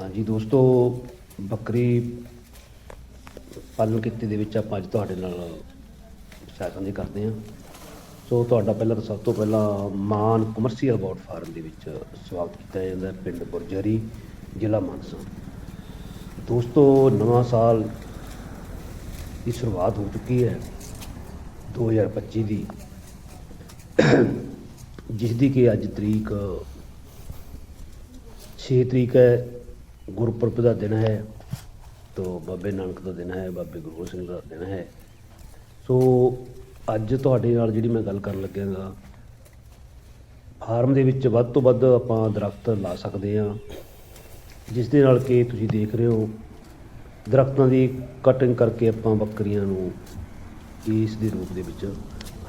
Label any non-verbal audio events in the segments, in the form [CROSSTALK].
ਹਾਂਜੀ, ਦੋਸਤੋ, ਬੱਕਰੀ ਪਾਲਣ ਕਿੱਤੇ ਦੇ ਵਿੱਚ ਆਪਾਂ ਅੱਜ ਤੁਹਾਡੇ ਨਾਲ ਸਾਂਝੀ ਕਰਦੇ ਹਾਂ। ਸੋ, ਤੁਹਾਡਾ ਪਹਿਲਾਂ ਤਾਂ ਸਭ ਤੋਂ ਪਹਿਲਾਂ ਮਾਨ ਕਮਰਸ਼ੀਅਲ ਬੋਟ ਫਾਰਮ ਦੇ ਵਿੱਚ ਸਵਾਗਤ ਕੀਤਾ ਜਾਂਦਾ ਪਿੰਡ ਬੁਰਜਰੀ, ਜ਼ਿਲ੍ਹਾ ਮਾਨਸਾ। ਦੋਸਤੋ, ਨਵਾਂ ਸਾਲ ਦੀ ਸ਼ੁਰੂਆਤ ਹੋ ਚੁੱਕੀ ਹੈ 2025 ਦੀ, ਜਿਸ ਦੀ ਕਿ ਅੱਜ ਤਰੀਕ 6 ਤਰੀਕ ਹੈ। ਗੁਰਪੁਰਬ ਦਾ ਦਿਨ ਹੈ, ਤੋ ਬਾਬੇ ਨਾਨਕ ਦਾ ਦਿਨ ਹੈ, ਬਾਬੇ ਗੁਰੂ ਗੋਬਿੰਦ ਸਿੰਘ ਦਾ ਦਿਨ ਹੈ। ਸੋ ਅੱਜ ਤੁਹਾਡੇ ਨਾਲ ਜਿਹੜੀ ਮੈਂ ਗੱਲ ਕਰਨ ਲੱਗਿਆਗਾ, ਫਾਰਮ ਦੇ ਵਿੱਚ ਵੱਧ ਤੋਂ ਵੱਧ ਆਪਾਂ ਦਰਖਤ ਲਾ ਸਕਦੇ ਹਾਂ। ਜਿਸ ਦੇ ਨਾਲ ਕਿ ਤੁਸੀਂ ਦੇਖ ਰਹੇ ਹੋ, ਦਰਖਤਾਂ ਦੀ ਕਟਿੰਗ ਕਰਕੇ ਆਪਾਂ ਬੱਕਰੀਆਂ ਨੂੰ ਇਸ ਦੇ ਰੂਪ ਦੇ ਵਿੱਚ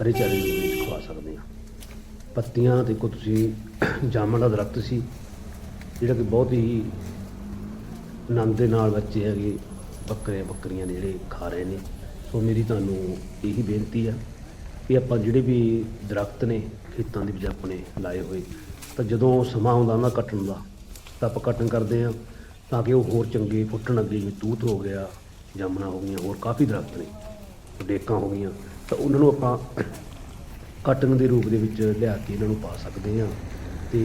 ਹਰੇ ਚਾਰੇ ਦੇ ਰੂਪ ਵਿੱਚ ਖਵਾ ਸਕਦੇ ਹਾਂ। ਪੱਤੀਆਂ, ਦੇਖੋ ਤੁਸੀਂ, ਜਾਮਣ ਦਾ ਦਰਖਤ ਸੀ, ਜਿਹੜਾ ਕਿ ਬਹੁਤ ਹੀ ਆਨੰਦ ਦੇ ਨਾਲ ਬੱਚੇ ਹੈਗੇ ਬੱਕਰੇ ਬੱਕਰੀਆਂ ਨੇ ਜਿਹੜੇ ਖਾ ਰਹੇ ਨੇ। ਸੋ ਮੇਰੀ ਤੁਹਾਨੂੰ ਇਹੀ ਬੇਨਤੀ ਆ ਕਿ ਆਪਾਂ ਜਿਹੜੇ ਵੀ ਦਰਖਤ ਨੇ, ਖੇਤਾਂ ਦੇ ਵਿੱਚ ਆਪਣੇ ਲਾਏ ਹੋਏ, ਤਾਂ ਜਦੋਂ ਸਮਾਂ ਆਉਂਦਾ ਉਹਨਾਂ ਕੱਟਣ ਦਾ, ਤਾਂ ਆਪਾਂ ਕੱਟਣ ਕਰਦੇ ਆ ਤਾਂ ਕਿ ਉਹ ਹੋਰ ਚੰਗੇ ਫੁੱਟਣ ਅੱਗੇ ਜਿਵੇਂ ਤੂਤ ਹੋ ਗਿਆ ਜਾਮਣਾ ਹੋ ਗਈਆਂ, ਹੋਰ ਕਾਫੀ ਦਰਖਤ ਨੇ, ਡੇਕਾਂ ਹੋ ਗਈਆਂ, ਤਾਂ ਉਹਨਾਂ ਨੂੰ ਆਪਾਂ ਕਟਿੰਗ ਦੇ ਰੂਪ ਦੇ ਵਿੱਚ ਲਿਆ ਕੇ ਇਹਨਾਂ ਨੂੰ ਪਾ ਸਕਦੇ ਆ ਤੇ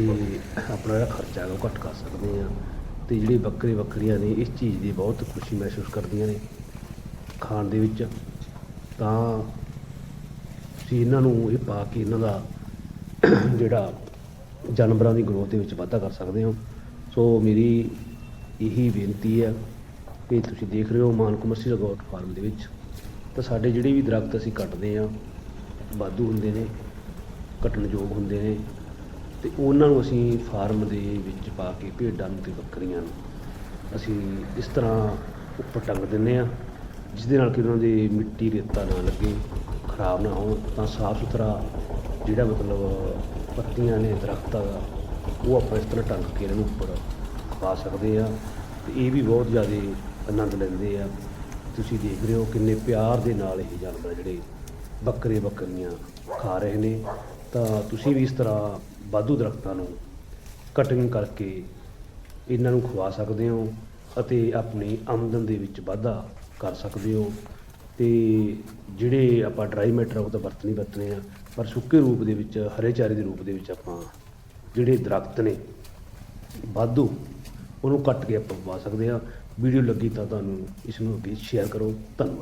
ਆਪਣਾ ਜਿਹੜਾ ਖਰਚਾ ਹੈਗਾ ਉਹ ਘੱਟ ਕਰ ਸਕਦੇ ਆ ਤੇ ਜਿਹੜੇ ਬੱਕਰੀ ਬੱਕਰੀਆਂ ਨੇ, ਇਸ ਚੀਜ਼ ਦੀ ਬਹੁਤ ਖੁਸ਼ੀ ਮਹਿਸੂਸ ਕਰਦੀਆਂ ਨੇ। ਖਾਣ ਦੇ ਵਿੱਚ ਤਾਂ ਤੁਸੀਂ ਇਹਨਾਂ ਨੂੰ ਇਹ ਪਾ ਕੇ ਇਹਨਾਂ ਦਾ [CLEARS THROAT] ਜਿਹੜਾ ਜਾਨਵਰਾਂ ਦੀ ਗਰੋਥ ਦੇ ਵਿੱਚ ਵਾਧਾ ਕਰ ਸਕਦੇ ਹੋ। ਸੋ ਮੇਰੀ ਇਹੀ ਬੇਨਤੀ ਹੈ ਕਿ ਤੁਸੀਂ ਦੇਖ ਰਹੇ ਹੋ ਮਾਨ ਕਮਰਸ਼ੀਅਲ ਗੋਟ ਫਾਰਮ ਦੇ ਵਿੱਚ। ਤਾਂ ਸਾਡੇ ਜਿਹੜੇ ਵੀ ਦਰਖਤ ਅਸੀਂ ਕੱਟਦੇ ਆ ਵਾਧੂ ਹੁੰਦੇ ਨੇ, ਕੱਟਣਯੋਗ ਹੁੰਦੇ ਨੇ ਤੇ ਉਹਨਾਂ ਨੂੰ ਅਸੀਂ ਫਾਰਮ ਦੇ ਵਿੱਚ ਪਾ ਕੇ ਭੇਡਾਂ ਨੂੰ ਤੇ ਬੱਕਰੀਆਂ ਨੂੰ ਅਸੀਂ ਇਸ ਤਰ੍ਹਾਂ ਉੱਪਰ ਟੰਗ ਦਿੰਦੇ ਆ ਜਿਸਦੇ ਨਾਲ ਕਿ ਉਹਨਾਂ ਦੀ ਮਿੱਟੀ ਰੇਤਾ ਨਾ ਲੱਗੇ, ਖਰਾਬ ਨਾ ਹੋਣ, ਤਾਂ ਸਾਫ਼ ਸੁਥਰਾ ਜਿਹੜਾ ਮਤਲਬ ਪੱਤੀਆਂ ਨੇ, ਦਰਖਤਾਂ ਦਾ ਉਹ ਆਪਾਂ ਇਸ ਤਰ੍ਹਾਂ ਟੰਗ ਕੇ ਇਹਨਾਂ ਨੂੰ ਉੱਪਰ ਪਾ ਸਕਦੇ ਆ ਤੇ ਇਹ ਵੀ ਬਹੁਤ ਜ਼ਿਆਦਾ ਆਨੰਦ ਲੈਂਦੇ ਆ। ਤੁਸੀਂ ਦੇਖ ਰਹੇ ਹੋ ਕਿੰਨੇ ਪਿਆਰ ਦੇ ਨਾਲ ਇਹ ਜਾਨਵਰ ਜਿਹੜੇ ਬੱਕਰੇ ਬੱਕਰੀਆਂ ਖਾ ਰਹੇ ਨੇ। ਤਾਂ ਤੁਸੀਂ ਵੀ ਇਸ ਤਰ੍ਹਾਂ ਵਾਧੂ ਦਰਖਤਾਂ ਨੂੰ ਕਟਿੰਗ ਕਰਕੇ ਇਹਨਾਂ ਨੂੰ ਖਵਾ ਸਕਦੇ ਹੋ ਅਤੇ ਆਪਣੀ ਆਮਦਨ ਦੇ ਵਿੱਚ ਵਾਧਾ ਕਰ ਸਕਦੇ ਹੋ। ਤੇ ਜਿਹੜੇ ਆਪਾਂ ਡਰਾਈ ਮੈਟਰ ਉਹ ਤਾਂ ਵਰਤ ਨਹੀਂ ਵਰਤਨੇ ਆ, ਪਰ ਸੁੱਕੇ ਰੂਪ ਦੇ ਵਿੱਚ, ਹਰੇ ਚਾਰੇ ਦੇ ਰੂਪ ਦੇ ਵਿੱਚ ਆਪਾਂ ਜਿਹੜੇ ਦਰਖਤ ਨੇ, ਵਾਧੂ, ਉਹਨੂੰ ਕੱਟ ਕੇ ਆਪਾਂ ਪਾ ਸਕਦੇ ਹਾਂ। ਵੀਡੀਓ ਲੱਗੀ ਤਾਂ ਤੁਹਾਨੂੰ ਇਸ ਨੂੰ ਅੱਗੇ ਸ਼ੇਅਰ ਕਰੋ। ਧੰਨਵਾਦ।